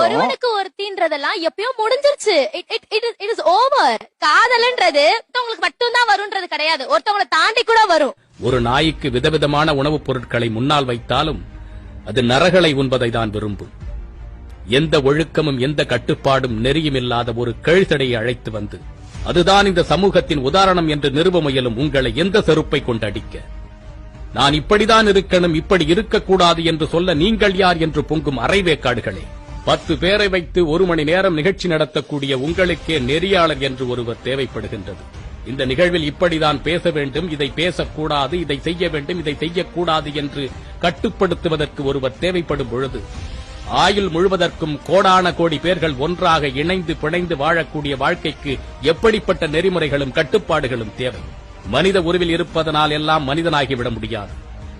ஒருவனுக்கு ஒருத்தின்றதெல்லாம் எப்பயோ முடிஞ்சிருச்சு. இட் இஸ் ஓவர் காதல்ன்றது உங்களுக்கு மட்டும்தான் வரும்ன்றது கிடையாது. ஒருத்தவங்களை தாண்டி கூட வரும். ஒரு நாய்க்கு விதவிதமான உணவுப் பொருட்களை முன்னால் வைத்தாலும் அது நரகளை உண்பதை தான் விரும்பும். எந்த ஒழுக்கமும் எந்த கட்டுப்பாடும் நெறியும் இல்லாத ஒரு கழுத்தடையை அழைத்து வந்து அதுதான் இந்த சமூகத்தின் உதாரணம் என்று நிறுவ முயலும் உங்களை எந்த செருப்பை கொண்டு அடிக்க? நான் இப்படிதான் இருக்கணும் இப்படி இருக்கக்கூடாது என்று சொல்ல நீங்கள் யார் என்று பொங்கும் அரைவேக்காடுகளே. பத்து பேரை வைத்து ஒரு மணி நேரம் நிகழ்ச்சி நடத்தக்கூடிய உங்களுக்கே நெறியாளர் என்று ஒருவர் தேவைப்படுகின்றது. இந்த நிகழ்வில் இப்படிதான் பேச வேண்டும் இதை பேசக்கூடாது இதை செய்ய வேண்டும் இதை செய்யக்கூடாது என்று கட்டுப்படுத்துவதற்கு ஒருவர் தேவைப்படும் பொழுது ஆயுள் முழுவதற்கும் கோடான கோடி பேர்கள் ஒன்றாக இணைந்து பிணைந்து வாழக்கூடிய வாழ்க்கைக்கு எப்படிப்பட்ட நெறிமுறைகளும் கட்டுப்பாடுகளும் தேவை. மனித உருவில் இருப்பதனால் எல்லாம் மனிதனாகிவிட முடியாது.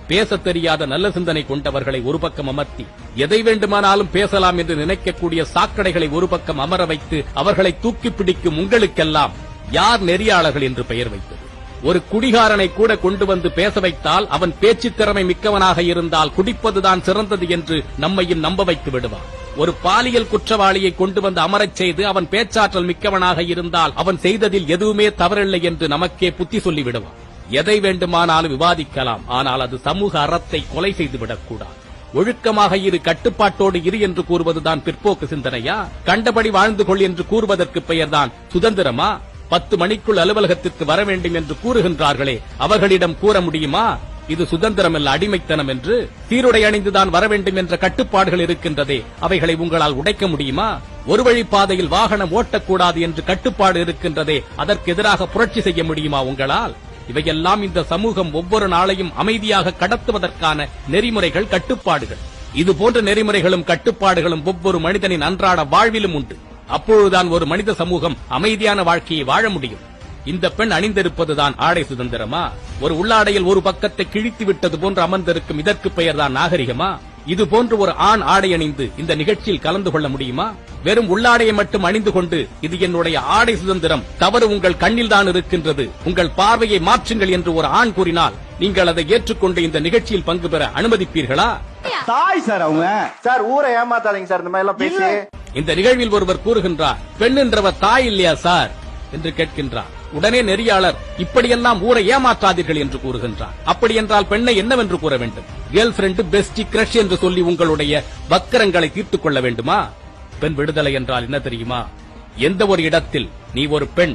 பேசத் தெரியாத நல்ல சிந்தனை கொண்டவர்களை ஒரு பக்கம் அமர்த்தி எதை வேண்டுமானாலும் பேசலாம் என்று நினைக்கக்கூடிய சாக்கடைகளை ஒரு பக்கம் அமர வைத்து அவர்களை தூக்கி பிடிக்கும் உங்களுக்கெல்லாம் யார் நெறியாளர்கள் என்று பெயர் வைத்தது. ஒரு குடிகாரனை கூட கொண்டு வந்து பேச வைத்தால் அவன் பேச்சு திறமை மிக்கவனாக இருந்தால் குடிப்பதுதான் சிறந்தது என்று நம்மையும் நம்ப வைத்து விடுவான். ஒரு பாலியல் குற்றவாளியை கொண்டு வந்து அமரச் செய்து அவன் பேச்சாற்றல் மிக்கவனாக இருந்தால் அவன் செய்ததில் எதுவுமே தவறில்லை என்று நமக்கே புத்தி சொல்லி விடுவான் எதை வேண்டுமானாலும் விவாதிக்கலாம் ஆனால் அது சமூக அறத்தை கொலை செய்துவிடக் கூடாது. ஒழுக்கமாக இரு கட்டுப்பாட்டோடு இரு என்று கூறுவதுதான் பிற்போக்கு சிந்தனையா? கண்டபடி வாழ்ந்து கொள் என்று கூறுவதற்கு பெயர்தான் சுதந்திரமா? பத்து மணிக்குள் அலுவலகத்திற்கு வர வேண்டும் என்று கூறுகின்றார்களே அவர்களிடம் கூற முடியுமா? இது சுதந்திரம் அல்ல அடிமைத்தனம் என்று. சீருடை அணிந்துதான் வர வேண்டும் என்ற கட்டுப்பாடுகள் இருக்கின்றதே அவைகளை உங்களால் உடைக்க முடியுமா? ஒரு வழி பாதையில் வாகனம் ஓட்டக்கூடாது என்று கட்டுப்பாடு இருக்கின்றதே அதற்கு எதிராக புரட்சி செய்ய முடியுமா உங்களால்? இவையெல்லாம் இந்த சமூகம் ஒவ்வொரு நாளையும் அமைதியாக கடத்துவதற்கான நெறிமுறைகள் கட்டுப்பாடுகள். இது போன்ற நெறிமுறைகளும் கட்டுப்பாடுகளும் ஒவ்வொரு மனிதனின் அன்றாட வாழ்விலும் உண்டு. அப்பொழுதுதான் ஒரு மனித சமூகம் அமைதியான வாழ்க்கையை வாழ முடியும். இந்த பெண் அணிந்திருப்பதுதான் ஆடை சுதந்திரமா? ஒரு உள்ளாடையில் ஒரு பக்கத்தை கிழித்து விட்டது போன்று அமர்ந்திருக்கும் இதற்கு பெயர்தான் நாகரிகமா? இது போன்று ஒரு ஆண் ஆடை அணிந்து இந்த நிகழ்ச்சியில் கலந்து கொள்ள முடியுமா? வெறும் உள்ளாடையை மட்டும் அணிந்து கொண்டு இது என்னுடைய ஆடை சுதந்திரம். தவறு உங்கள் கண்ணில் தான் இருக்கின்றது. உங்கள் பார்வையை மாற்றுங்கள் என்று ஒரு ஆண் கூறினால் நீங்கள் அதை ஏற்றுக்கொண்டு இந்த நிகழ்ச்சியில் பங்கு பெற அனுமதிப்பீர்களா? தாய் சார் அவங்க. சார் ஊரை ஏமாத்தாதீங்க சார் இந்த மாதிரி எல்லாம் பேசி. இந்த நிகழ்வில் ஒருவர் கூறுகின்றார் பெண் என்றவர் தாய் இல்லையா சார்? என்று கேட்கின்றார். உடனே நெறியாளர் இப்படியெல்லாம் ஊரை ஏமாற்றாதீர்கள் என்று கூறுகின்றார். அப்படி என்றால் பெண்ணை என்னவென்று கூற வேண்டும்? கேர்ள் ஃபிரெண்ட் பெஸ்டி கிரஷ் என்று சொல்லி உங்களுடைய வக்கரங்களை தீர்த்துக் கொள்ள வேண்டுமா? பெண் விடுதலை என்றால் என்ன தெரியுமா? எந்த ஒரு இடத்தில் நீ ஒரு பெண்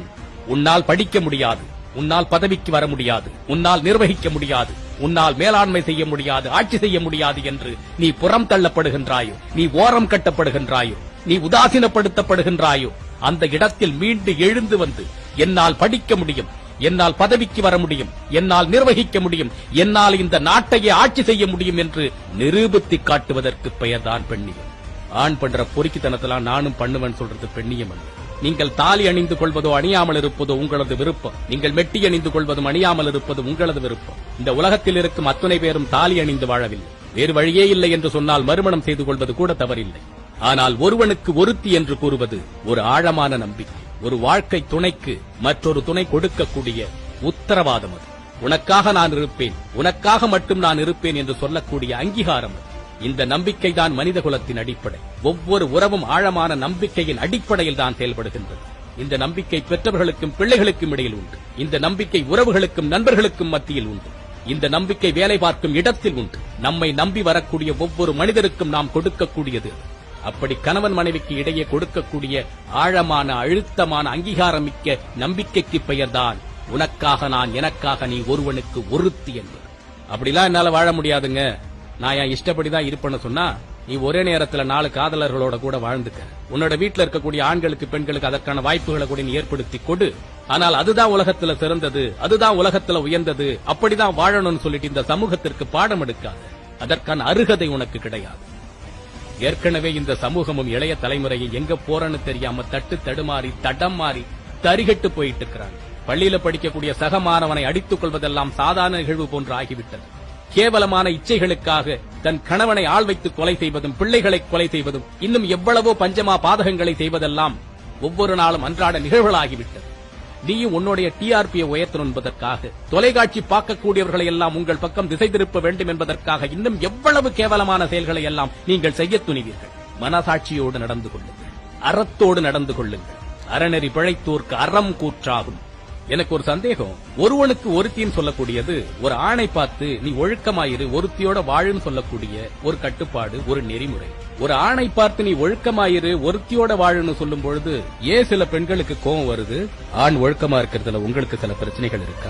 உன்னால் படிக்க முடியாது உன்னால் பதவிக்கு வர முடியாது உன்னால் நிர்வகிக்க முடியாது உன்னால் மேலாண்மை செய்ய முடியாது ஆட்சி செய்ய முடியாது என்று நீ புறம் தள்ளப்படுகின்றாயோ நீ ஓரம் கட்டப்படுகின்றாயோ நீ உதாசீனப்படுத்தப்படுகின்றாயோ அந்த இடத்தில் மீண்டு எழுந்து வந்து என்னால் படிக்க முடியும் என்னால் பதவிக்கு வர முடியும் என்னால் நிர்வகிக்க முடியும் என்னால் இந்த நாட்டையே ஆட்சி செய்ய முடியும் என்று நிரூபித்து காட்டுவதற்கு பெயர்தான் பெண்ணியம். ஆண் பண்ற பொறுக்கித்தனத்தெல்லாம் நானும் பண்ணுவேன் சொல்றது பெண்ணியம் அல்ல நீங்கள் தாலி அணிந்து கொள்வதோ அணியாமல் இருப்பதோ உங்களது விருப்பம். நீங்கள் மெட்டி அணிந்து கொள்வதும் அணியாமல் இருப்பது உங்களது விருப்பம். இந்த உலகத்தில் இருக்கும் அத்துணை பேரும் தாலி அணிந்து வாழவில்லை. வேறு வழியே இல்லை என்று சொன்னால் மறுமணம் செய்து கொள்வது கூட தவறில்லை. ஆனால் ஒருவனுக்கு ஒருத்தி என்று கூறுவது ஒரு ஆழமான நம்பிக்கை. ஒரு வாழ்க்கை துணைக்கு மற்றொரு துணை கொடுக்கக்கூடிய உத்தரவாதம் அது. உனக்காக நான் இருப்பேன். உனக்காக மட்டும் நான் இருப்பேன் என்று சொல்லக்கூடிய அங்கீகாரம் அது. இந்த நம்பிக்கை தான் மனித குலத்தின் அடிப்படை. ஒவ்வொரு உறவும் ஆழமான நம்பிக்கையின் அடிப்படையில் தான் செயல்படுகின்றது. இந்த நம்பிக்கை பெற்றவர்களுக்கும் பிள்ளைகளுக்கும் இடையில் உண்டு. இந்த நம்பிக்கை உறவுகளுக்கும் நண்பர்களுக்கும் மத்தியில் உண்டு. இந்த நம்பிக்கை வேலை பார்க்கும் இடத்தில் உண்டு. நம்மை நம்பி வரக்கூடிய ஒவ்வொரு மனிதருக்கும் நாம் கொடுக்கக்கூடியது. அப்படி கணவன் மனைவிக்கு இடையே கொடுக்கக்கூடிய ஆழமான அழுத்தமான அங்கீகாரம் மிக்க நம்பிக்கைக்கு பெயர்தான் உனக்காக நான் எனக்காக நீ ஒருவனுக்கு ஒருத்தி என்பது. அப்படிலாம் என்னால வாழ முடியாதுங்க. நான் என் இஷ்டப்படிதான் இருப்பேன்னு சொன்னா நீ ஒரே நேரத்துல நாலு காதலர்களோட கூட வாழ்ந்துக்க. உன்னோட வீட்டுல இருக்கக்கூடிய ஆண்களுக்கு பெண்களுக்கு அதற்கான வாய்ப்புகளை கூட நீ ஏற்படுத்தி கொடு. ஆனால் அதுதான் உலகத்துல சிறந்தது அதுதான் உலகத்துல உயர்ந்தது அப்படிதான் வாழணும்னு சொல்லிட்டு இந்த சமூகத்திற்கு பாடம் எடுக்காது. அதற்கான அருகதை உனக்கு கிடையாது. ஏற்கனவே இந்த சமூகமும் இளைய தலைமுறையை எங்க போறன்னு தெரியாம தட்டு தடுமாறி தடம் மாறி தரிகட்டு போயிட்டு இருக்கிறாங்க. பள்ளியில படிக்கக்கூடிய சக மாணவனை அடித்துக் கொள்வதெல்லாம் சாதாரண நிகழ்வு போன்று ஆகிவிட்டது. கேவலமான இச்சைகளுக்காக தன் கணவனை ஆள் வைத்து கொலை செய்வதும் பிள்ளைகளை கொலை செய்வதும் இன்னும் எவ்வளவோ பஞ்சமா பாதகங்களை செய்வதெல்லாம் ஒவ்வொரு நாளும் அன்றாட நிகழ்வுகளாகிவிட்டது. நீயும் உன்னுடைய டிஆர்பியை உயர்த்தணும் என்பதற்காக தொலைக்காட்சி பார்க்கக்கூடியவர்களை எல்லாம் உங்கள் பக்கம் திசை திருப்ப வேண்டும் என்பதற்காக இன்னும் எவ்வளவு கேவலமான செயல்களை எல்லாம் நீங்கள் செய்ய துணிவீர்கள். மனசாட்சியோடு நடந்து கொள்ளுங்கள். அறத்தோடு நடந்து கொள்ளுங்கள். அறநெறி பிழைத்தோர்க்கு அறம் கூற்றாகும். எனக்கு ஒரு சந்தேகம். ஒருவனுக்கு ஒருத்தின்னு சொல்லக்கூடியது ஒரு ஆணை பார்த்து நீ ஒழுக்கமாயிரு ஒருத்தியோட வாழுன்னு சொல்லக்கூடிய ஒரு கட்டுப்பாடு ஒரு நெறிமுறை. ஒரு ஆணை பார்த்து நீ ஒழுக்கமாயிரு ஒருத்தியோட வாழுன்னு சொல்லும் பொழுது ஏன் சில பெண்களுக்கு கோபம் வருது? ஆண் ஒழுக்கமா இருக்கிறதுல உங்களுக்கு சில பிரச்சனைகள் இருக்கா?